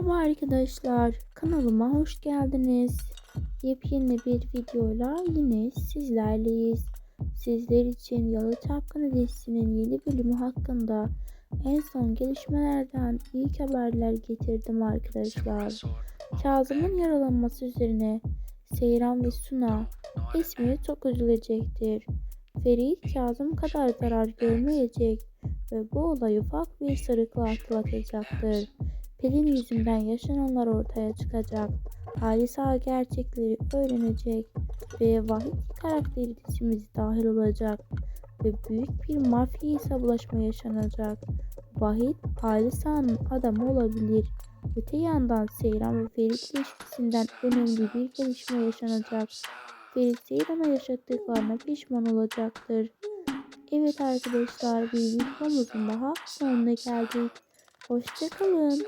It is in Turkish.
Merhaba arkadaşlar, kanalıma hoş geldiniz. Yepyeni bir videoyla yine sizlerleyiz. Sizler için Yalı Çapkını dizisinin yeni bölümü hakkında en son gelişmelerden ilk haberler getirdim arkadaşlar. Kazım'ın yaralanması üzerine Seyran ve Suna Esmi'ye çok üzülecektir. Ferit Kazım kadar zarar görmeyecek ve bu olayı ufak bir sarıkla atlatacaktır. Pelin yüzünden yaşananlar ortaya çıkacak. Halis Ağa gerçekleri öğrenecek ve Vahit karakteri dizimize dahil olacak ve büyük bir mafya hesaplaşma yaşanacak. Vahit Halis Ağa'nın adamı olabilir. Öte yandan Seyran ve Ferit ilişkisinden önemli bir gelişme yaşanacak. Ferit Seyran'a yaşattıklarına pişman olacaktır. Evet arkadaşlar bir videomuzun daha sonuna geldik. Hoşçakalın.